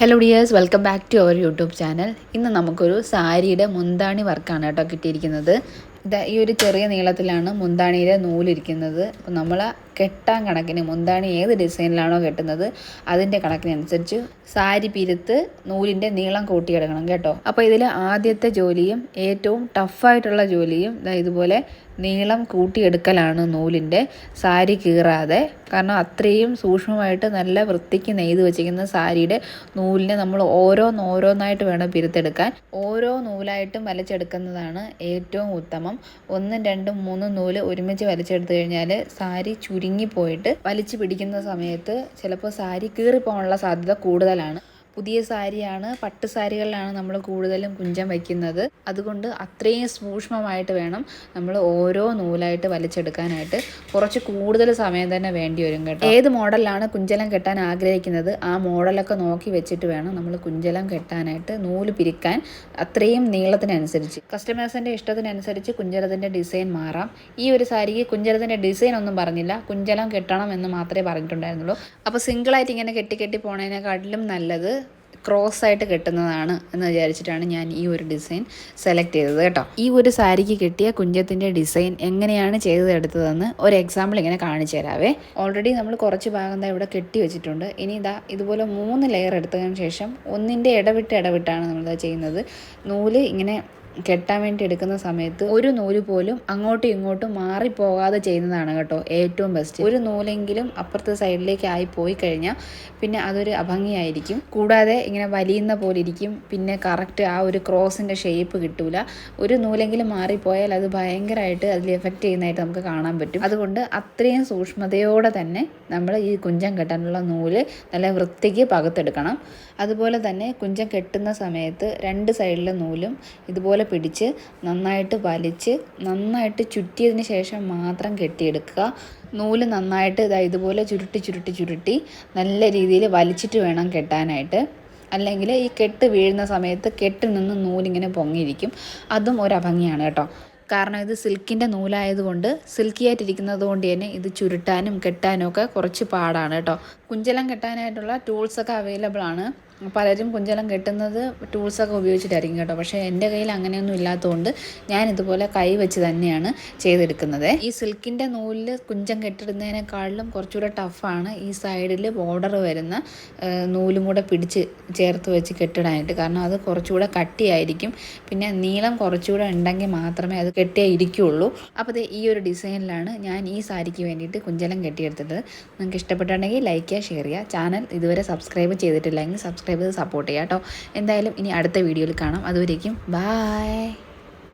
Hello dears welcome back to our YouTube channel ഇന്ന് നമുക്കൊരു സാരിയുടെ മുന്താണി വർക്കാണ് കേട്ടോ കിട്ടിയിരിക്കുന്നത്. ഈ ഒരു ചെറിയ നീളത്തിലാണ് മുന്താണിയിലെ നൂലിരിക്കുന്നത്. അപ്പോൾ നമ്മൾ കെട്ടാൻ കണക്കിന് മുന്താണി ഏത് ഡിസൈനിലാണോ കെട്ടുന്നത് അതിന്റെ കണക്കിനനുസരിച്ച് സാരി പിരുത്ത് നൂലിന്റെ നീളം കൂട്ടിയെടുക്കണം കേട്ടോ. അപ്പോൾ ഇതിൽ ആദ്യത്തെ ജോലിയും ഏറ്റവും ടഫായിട്ടുള്ള ജോലിയും ഇതുപോലെ നീളം കൂട്ടിയെടുക്കലാണ് നൂലിന്റെ. സാരി കീറാതെ കാരണം അത്രയും സൂക്ഷ്മമായിട്ട് നല്ല വൃത്തിക്ക് നെയ്ത് വെച്ചിരിക്കുന്ന സാരിയുടെ നൂലിനെ നമ്മൾ ഓരോന്നോരോന്നായിട്ട് വേണം പിരുത്തെടുക്കാൻ. ഓരോ നൂലായിട്ടും വലിച്ചെടുക്കുന്നതാണ് ഏറ്റവും ഉത്തമം. ഒന്നും രണ്ടും മൂന്നും നൂൽ ഒരുമിച്ച് വലിച്ചെടുത്തു കഴിഞ്ഞാൽ സാരി ചുരുങ്ങിപ്പോയിട്ട് വലിച്ചു പിടിക്കുന്ന സമയത്ത് ചിലപ്പോൾ സാരി കീറിപ്പോകാനുള്ള സാധ്യത കൂടുതലാണ്. പുതിയ സാരിയാണ് പട്ട് സാരികളിലാണ് നമ്മൾ കൂടുതലും കുഞ്ചം വയ്ക്കുന്നത്. അതുകൊണ്ട് അത്രയും സൂക്ഷ്മമായിട്ട് വേണം നമ്മൾ ഓരോ നൂലായിട്ട് വലിച്ചെടുക്കാനായിട്ട്. കുറച്ച് കൂടുതൽ സമയം തന്നെ വേണ്ടി വരും കേട്ടോ. ഏത് മോഡലാണ് കുഞ്ചലം കെട്ടാൻ ആഗ്രഹിക്കുന്നത്? ആ മോഡലൊക്കെ നോക്കി വെച്ചിട്ട് വേണം നമ്മൾ കുഞ്ചലം കെട്ടാനായിട്ട് നൂൽ പിരിക്കാൻ അത്രയും നീളത്തിനനുസരിച്ച്. കസ്റ്റമേഴ്സിന്റെ ഇഷ്ടത്തിനനുസരിച്ച് കുഞ്ചലത്തിന്റെ ഡിസൈൻ മാറാം. ഈ ഒരു സാരിക്ക് കുഞ്ചലത്തിന്റെ ഡിസൈൻ ഒന്നും പറഞ്ഞില്ല. കുഞ്ചലം കെട്ടണം എന്ന് മാത്രമേ പറഞ്ഞിട്ടുണ്ടായിരുന്നുള്ളൂ. അപ്പോൾ സിംഗിളായിട്ട് ഇങ്ങനെ കെട്ടി കെട്ടി പോണതിനെക്കാട്ടിലും നല്ലത് ക്രോസ് ആയിട്ട് കെട്ടുന്നതാണ് എന്ന് വിചാരിച്ചിട്ടാണ് ഞാൻ ഈ ഒരു ഡിസൈൻ സെലക്ട് ചെയ്തത് കേട്ടോ. ഈ ഒരു സാരിക്ക് കിട്ടിയ കുഞ്ചത്തിന്റെ ഡിസൈൻ എങ്ങനെയാണ് ചെയ്തെടുത്തതെന്ന് ഒരു എക്സാമ്പിൾ ഇങ്ങനെ കാണിച്ചു തരാവേ. ഓൾറെഡി നമ്മൾ കുറച്ച് ഭാഗം ദാ ഇവിടെ കെട്ടി വെച്ചിട്ടുണ്ട്. ഇനി ഇതാ ഇതുപോലെ മൂന്ന് ലെയർ എടുത്തതിന് ശേഷം ഒന്നിന്റെ ഇടവിട്ട് ഇടവിട്ടാണ് നമ്മളിത് ചെയ്യുന്നത്. നൂൽ ഇങ്ങനെ കെട്ടാൻ വേണ്ടി എടുക്കുന്ന സമയത്ത് ഒരു നൂൽ പോലും അങ്ങോട്ടും ഇങ്ങോട്ടും മാറിപ്പോകാതെ ചെയ്യുന്നതാണ് കേട്ടോ ഏറ്റവും ബെസ്റ്റ് ഒരു നൂലെങ്കിലും അപ്പുറത്തെ സൈഡിലേക്ക് ആയി പോയി കഴിഞ്ഞാൽ പിന്നെ അതൊരു അഭംഗിയായിരിക്കും. കൂടാതെ ഇങ്ങനെ വലിയുന്ന പോലെ ഇരിക്കും. പിന്നെ കറക്റ്റ് ആ ഒരു ക്രോസിന്റെ ഷേപ്പ് കിട്ടൂല. ഒരു നൂലെങ്കിലും മാറിപ്പോയാൽ അത് ഭയങ്കരമായിട്ട് അതിൽ എഫക്റ്റ് ചെയ്യുന്നതായിട്ട് നമുക്ക് കാണാൻ പറ്റും. അതുകൊണ്ട് അത്രയും സൂക്ഷ്മതയോടെ തന്നെ നമ്മൾ ഈ കുഞ്ചം കെട്ടാനുള്ള നൂൽ നല്ല വൃത്തിക്ക് പകത്തെടുക്കണം. അതുപോലെ തന്നെ കുഞ്ചം കെട്ടുന്ന സമയത്ത് രണ്ട് സൈഡിലെ നൂലും ഇതുപോലെ പിടിച്ച് നന്നായിട്ട് വലിച്ച് നന്നായിട്ട് ചുറ്റിയതിന് ശേഷം മാത്രം കെട്ടിയെടുക്കുക. നൂൽ നന്നായിട്ട് ഇതാ ഇതുപോലെ ചുരുട്ടി ചുരുട്ടി ചുരുട്ടി നല്ല രീതിയിൽ വലിച്ചിട്ട് വേണം കെട്ടാനായിട്ട്. അല്ലെങ്കിൽ ഈ കെട്ട് വീഴുന്ന സമയത്ത് കെട്ടിൽ നിന്ന് നൂലിങ്ങനെ പൊങ്ങിയിരിക്കും. അതും ഒരു അഭംഗിയാണ് കേട്ടോ. കാരണം ഇത് സിൽക്കിന്റെ നൂലായതുകൊണ്ട് സിൽക്കി ആയിട്ടിരിക്കുന്നത് കൊണ്ട് തന്നെ ഇത് ചുരുട്ടാനും കെട്ടാനും ഒക്കെ കുറച്ച് പാടാണ് കേട്ടോ. കുഞ്ചലം കെട്ടാനായിട്ടുള്ള ടൂൾസൊക്കെ അവൈലബിൾ ആണ് പലരും കുഞ്ചലം കെട്ടുന്നത് ടൂൾസൊക്കെ ഉപയോഗിച്ചിട്ടായിരിക്കും കേട്ടോ. പക്ഷേ എന്റെ കയ്യിൽ അങ്ങനെയൊന്നും ഇല്ലാത്തതുകൊണ്ട് ഞാൻ ഇതുപോലെ കൈ വെച്ച് തന്നെയാണ് ചെയ്തെടുക്കുന്നത്. ഈ സിൽക്കിന്റെ നൂലിൽ കുഞ്ചം കെട്ടിടുന്നതിനേക്കാളിലും കുറച്ചുകൂടെ ടഫാണ് ഈ സൈഡിൽ ബോർഡർ വരുന്ന നൂലും കൂടെ പിടിച്ച് ചേർത്ത് വെച്ച് കെട്ടിടാനായിട്ട്. കാരണം അത് കുറച്ചുകൂടെ കട്ടിയായിരിക്കും. പിന്നെ നീളം കുറച്ചുകൂടെ ഉണ്ടെങ്കിൽ മാത്രമേ അത് കെട്ടിയേ ഇരിക്കുകയുള്ളൂ അപ്പോൾ ഇത് ഈ ഒരു ഡിസൈനിലാണ് ഞാൻ ഈ സാരിക്ക് വേണ്ടിയിട്ട് കുഞ്ചലം കെട്ടിയെടുത്തത്. നിങ്ങൾക്ക് ഇഷ്ടപ്പെട്ടുണ്ടെങ്കിൽ ലൈക്ക് ചെയ്യുക ഷെയർ ചെയ്യുക. ചാനൽ ഇതുവരെ സബ്സ്ക്രൈബ് ചെയ്തിട്ടില്ലെങ്കിൽ സബ്സ്ക്രൈബ് ചെയ്ത് സപ്പോർട്ട് ചെയ്യാം കേട്ടോ എന്തായാലും ഇനി അടുത്ത വീഡിയോയിൽ കാണാം. അതുവരേക്കും ബായ്